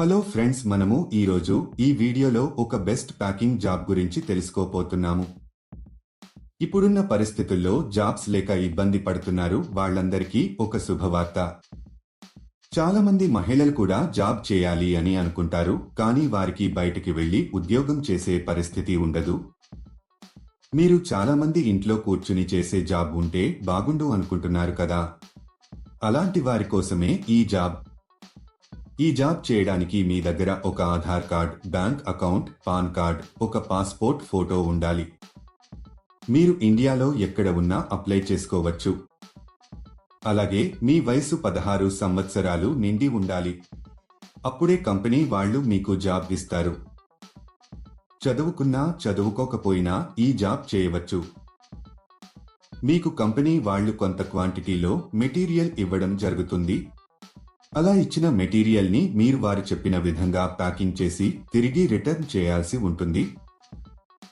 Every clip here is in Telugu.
హలో ఫ్రెండ్స్ మనము ఈరోజు ఈ వీడియోలో ఒక బెస్ట్ ప్యాకింగ్ జాబ్ గురించి తెలుసుకోపోతున్నాము ఇప్పుడున్న పరిస్థితుల్లో జాబ్స్ లేక ఇబ్బంది పడుతున్నారు వాళ్ళందరికీ ఒక శుభవార్త. చాలా మంది మహిళలు కూడా జాబ్ చేయాలి అని అనుకుంటారు కానీ వారికి బయటికి వెళ్ళి ఉద్యోగం చేసే పరిస్థితి ఉండదు. మీరు చాలా మంది ఇంట్లో కూర్చుని చేసే జాబ్ ఉంటే బాగుండు అనుకుంటున్నారు కదా? అలాంటి వారి కోసమే ఈ జాబ్. ఈ జాబ్ చేయడానికి మీ దగ్గర ఒక Aadhaar card bank account PAN card ఒక పాస్పోర్ట్ ఫోటో ఉండాలి. మీరు ఇండియాలో ఎక్కడ ఉన్నా అప్లై చేసుకోవచ్చు. అలాగే మీ వయసు పదహారు సంవత్సరాలు నిండి ఉండాలి. అప్పుడే కంపెనీ వాళ్ళు మీకు జాబ్ ఇస్తారు. చదువుకున్నా చదువుకోకపోయినా ఈ జాబ్ చేయవచ్చు. మీకు కంపెనీ వాళ్ళు కొంత క్వాంటిటీలో మెటీరియల్ ఇవ్వడం జరుగుతుంది. అలా ఇచ్చిన మెటీరియల్ని మీరు వారు చెప్పిన విధంగా ప్యాకింగ్ చేసి తిరిగి రిటర్న్ చేయాల్సి ఉంటుంది.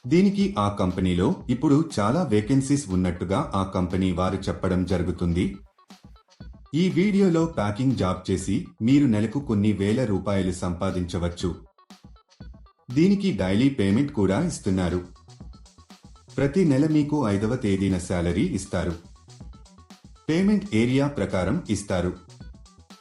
దీనికి ఆ కంపెనీలో ఇప్పుడు చాలా వేకెన్సీస్ ఉన్నట్టుగా ఆ కంపెనీ వారు చెప్పడం జరుగుతుంది. ఈ వీడియోలో ప్యాకింగ్ జాబ్ చేసి మీరు నెలకు కొన్ని వేల రూపాయలు సంపాదించవచ్చు. దీనికి డైలీ పేమెంట్ కూడా ఇస్తున్నారు. ప్రతి నెల మీకు ఐదవ తేదీన శాలరీ ఇస్తారు. పేమెంట్ ఏరియా ప్రకారం ఇస్తారు.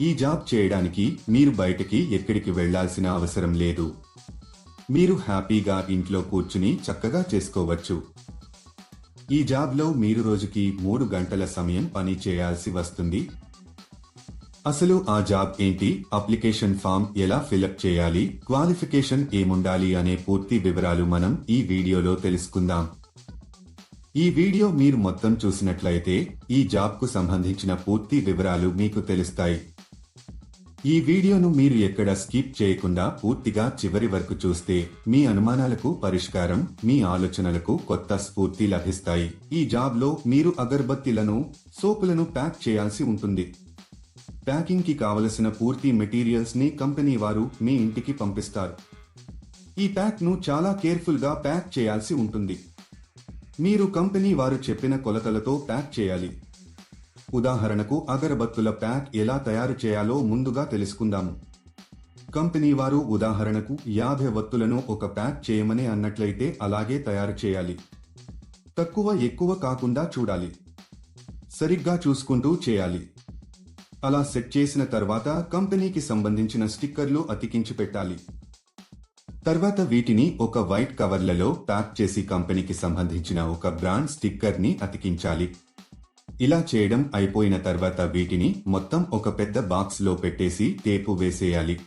ఈ జాబ్ చేయడానికి మీరు బయటకి ఎక్కడికి వెళ్ళాల్సిన అవసరం లేదు. మీరు హ్యాపీగా ఇంట్లో కూర్చుని చక్కగా చేసుకోవచ్చు. ఈ జాబ్లో మీరు రోజుకి మూడు గంటల సమయం పని చేయాల్సి వస్తుంది. అసలు ఆ జాబ్ ఏంటి? అప్లికేషన్ ఫామ్ ఎలా ఫిలప్ చేయాలి? క్వాలిఫికేషన్ ఏముండాలి అనే పూర్తి వివరాలు మనం ఈ వీడియోలో తెలుసుకుందాం. ఈ వీడియో మీరు మొత్తం చూసినట్లయితే ఈ జాబ్కు సంబంధించిన పూర్తి వివరాలు మీకు తెలుస్తాయి. ఈ వీడియోను మీరు ఎక్కడ స్కిప్ చేయకుండా పూర్తిగా చివరి వరకు చూస్తే మీ అనుమానాలకు పరిష్కారం మీ ఆలోచనలకు కొత్త స్ఫూర్తి లభిస్తాయి. ఈ జాబ్లో మీరు అగర్బత్తిలను సోపులను ప్యాక్ చేయాల్సి ఉంటుంది. ప్యాకింగ్కి కావలసిన పూర్తి మెటీరియల్స్ని కంపెనీ వారు మీ ఇంటికి పంపిస్తారు. ఈ ప్యాక్ను చాలా కేర్ఫుల్గా ప్యాక్ చేయాల్సి ఉంటుంది. మీరు కంపెనీ వారు చెప్పిన కొలతలతో ప్యాక్ చేయాలి. ఉదాహరణకు అగరబత్తుల ప్యాక్ ఎలా తయారు చేయాలో ముందుగా తెలుసుకుందాము. కంపెనీ వారు ఉదాహరణకు యాభై వత్తులను ఒక ప్యాక్ చేయమని అన్నట్లయితే అలాగే తయారు చేయాలి. తక్కువ ఎక్కువ కాకుండా చూడాలి. సరిగ్గా చూసుకుంటూ చేయాలి. అలా సెట్ చేసిన తర్వాత కంపెనీకి సంబంధించిన స్టిక్కర్లు అతికించి పెట్టాలి. తర్వాత వీటిని ఒక వైట్ కవర్లలో ప్యాక్ చేసి కంపెనీకి సంబంధించిన ఒక బ్రాండ్ స్టిక్కర్ని అతికించాలి. ఇలా చేయడం అయిపోయిన తర్వాత వీటిని మొత్తం ఒక పెద్ద బాక్స్లో పెట్టేసి టేపు వేసేయాలి.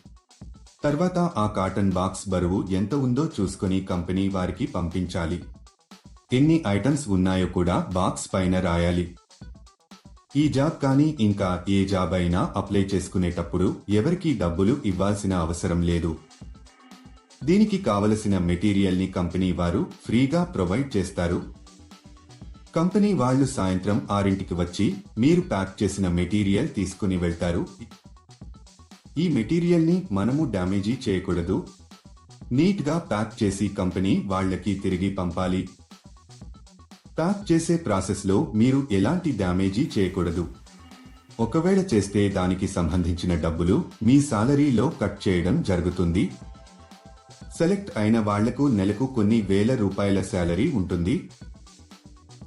తర్వాత ఆ కాటన్ బాక్స్ బరువు ఎంత ఉందో చూసుకుని కంపెనీ వారికి పంపించాలి. ఎన్ని ఐటమ్స్ ఉన్నాయో కూడా బాక్స్ పైన రాయాలి. ఈ జాబ్ కానీ ఇంకా ఏ జాబ్ అయినా అప్లై చేసుకునేటప్పుడు ఎవరికీ డబ్బులు ఇవ్వాల్సిన అవసరం లేదు. దీనికి కావలసిన మెటీరియల్ని కంపెనీ వారు ఫ్రీగా ప్రొవైడ్ చేస్తారు. కంపెనీ వాళ్ళు సాయంత్రం ఆరింటికి వచ్చి మీరు ప్యాక్ చేసిన మెటీరియల్ తీసుకుని వెళ్తారు. ఈ మెటీరియల్ని మనము డ్యామేజీ చేయకూడదు. నీట్గా ప్యాక్ చేసి కంపెనీ వాళ్ళకి తిరిగి పంపాలి. ప్యాక్ చేసే ప్రాసెస్లో మీరు ఎలాంటి డ్యామేజీ చేయకూడదు. ఒకవేళ చేస్తే దానికి సంబంధించిన డబ్బులు మీ సాలరీలో కట్ చేయడం జరుగుతుంది. సెలెక్ట్ అయిన వాళ్ళకు నెలకు కొన్ని వేల రూపాయల శాలరీ ఉంటుంది.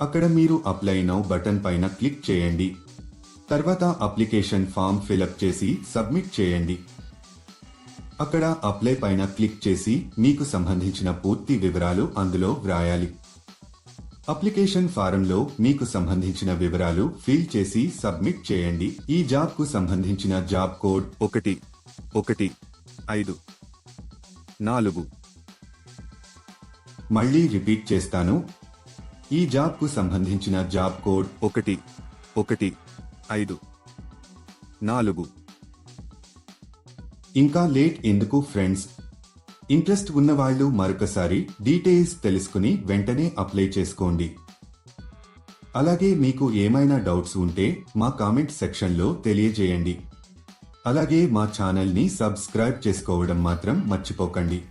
అక్కడ మీరు అప్లై నౌ బటన్ పైన క్లిక్ చేయండి. తర్వాత అప్లికేషన్ ఫామ్ ఫిలప్ చేసి సబ్మిట్ చేయండి. అక్కడ అప్లై పైన క్లిక్ చేసి మీకు సంబంధించిన పూర్తి వివరాలు అందులో వ్రాయాలి. అప్లికేషన్ ఫారంలో మీకు సంబంధించిన వివరాలు ఫిల్ చేసి సబ్మిట్ చేయండి. ఈ జాబ్కు సంబంధించిన జాబ్ కోడ్ ఒకటి ఒకటి ఐదు నాలుగు. మళ్ళీ రిపీట్ చేస్తాను. ఈ జాబ్కు సంబంధించిన జాబ్ కోడ్ ఒకటి ఒకటి ఐదు నాలుగు. ఇంకా లేట్ ఎందుకు ఫ్రెండ్స్? ఇంట్రెస్ట్ ఉన్నవాళ్ళు మరొకసారి డీటెయిల్స్ తెలుసుకుని వెంటనే అప్లై చేసుకోండి. అలాగే మీకు ఏమైనా డౌట్స్ ఉంటే మా కామెంట్ సెక్షన్లో తెలియజేయండి. అలాగే మా ఛానల్ని సబ్స్క్రైబ్ చేసుకోవడం మాత్రం మర్చిపోకండి.